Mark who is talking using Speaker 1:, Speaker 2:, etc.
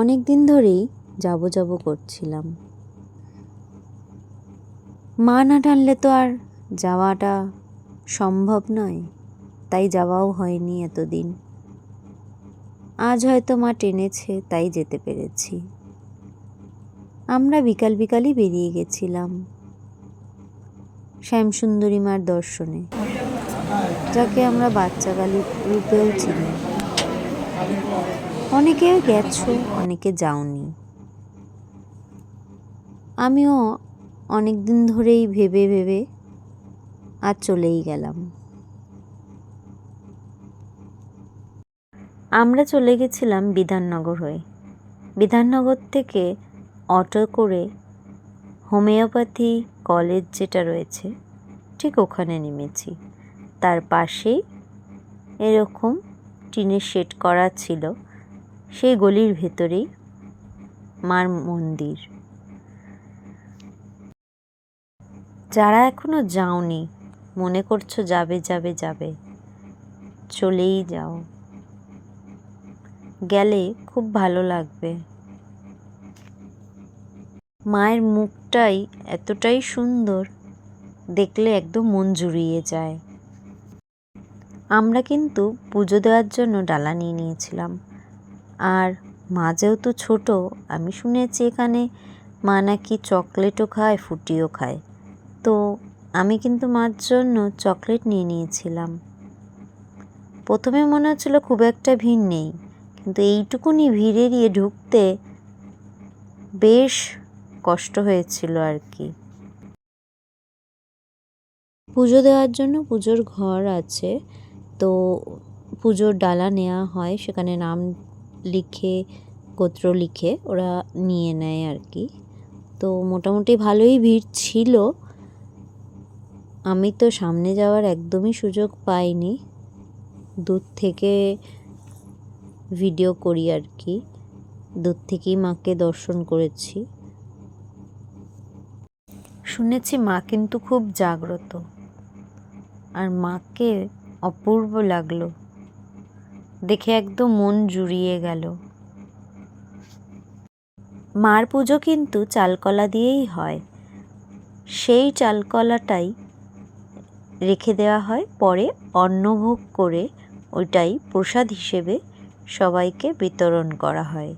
Speaker 1: অনেক দিন ধরেই যাব যাব করছিলাম। মা না টানলে তো আর যাওয়াটা সম্ভব নয়, তাই যাওয়াও হয়নি এতদিন। আজ হয়তো মা টেনেছে, তাই যেতে পেরেছি। আমরা বিকাল বিকালই বেরিয়ে গেছিলাম শ্যামসুন্দরী মার দর্শনে, যাকে আমরা বাচ্চাকালী রূপেও চিনি। অনেকে গেছো, অনেকে যাওনি। আমিও অনেক দিন ধরেই ভেবে ভেবে আর চলেই গেলাম। আমরা চলে গেছিলাম বিধাননগর হয়ে। বিধাননগর থেকে অটো করে হোমিওপ্যাথি কলেজ যেটা রয়েছে, ঠিক ওখানে নেমেছি। তার পাশেই এরকম টিনের শেড করা ছিল। সেই গলির ভেতরেই মার মন্দির। যারা এখনও যাওনি, মনে করছ যাবে যাবে যাবে, চলেই যাও। গেলে খুব ভালো লাগবে। মায়ের মুখটাই এতটাই সুন্দর, দেখলে একদম মন জুড়িয়ে যায়। আমরা কিন্তু পুজো দেওয়ার জন্য ডালা নিয়ে নিয়েছিলাম। আর মা যেহেতু ছোট, আমি শুনেছি এখানে মা নাকি চকলেটও খায়, ফুটিও খায়। তো আমি কিন্তু মার জন্য চকলেট নিয়ে নিয়েছিলাম। প্রথমে মনে হচ্ছিল খুব একটা ভিড় নেই, কিন্তু এইটুকুনি ভিড় এড়িয়ে ঢুকতে বেশ কষ্ট হয়েছিল আর কি। পুজো দেওয়ার জন্য পুজোর ঘর আছে, তো পুজোর ডালা নেওয়া হয়, সেখানে নাম লিখে, গোত্র লিখে ওরা নিয়ে নেয় আর কি। তো মোটামুটি ভালোই ভিড় ছিল। আমি তো সামনে যাওয়ার একদমই সুযোগ পাইনি। দূর থেকে ভিডিও করি আর কি। দূর থেকেই মাকে দর্শন করেছি। শুনেছি মা কিন্তু খুব জাগ্রত। আর মাকে অপূর্ব লাগল। দেখে একদম মন জুড়িয়ে গেল। মার পুজো কিন্তু চালকলা দিয়েই হয়। সেই চালকলাটাই রেখে দেওয়া হয়, পরে অন্নভোগ করে ওইটাই প্রসাদ হিসেবে সবাইকে বিতরণ করা হয়।